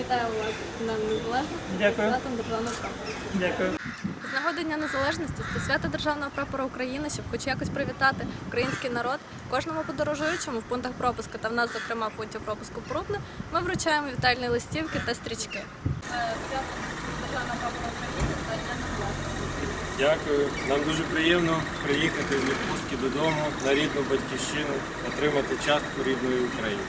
Вітаю вас на незалежності Дякую. святом державного прапора. Дякую. З нагоди Дня Незалежності та свята державного прапора України, щоб хоч якось привітати український народ, кожному подорожуючому в пунктах пропуску та в нас, зокрема, в пункті пропуску Прудне, ми вручаємо вітальні листівки та стрічки. Е, свято державного прапора України та Дня Незалежності. Дякую. Нам дуже приємно приїхати з відпустки додому на рідну батьківщину, отримати частку рідної України.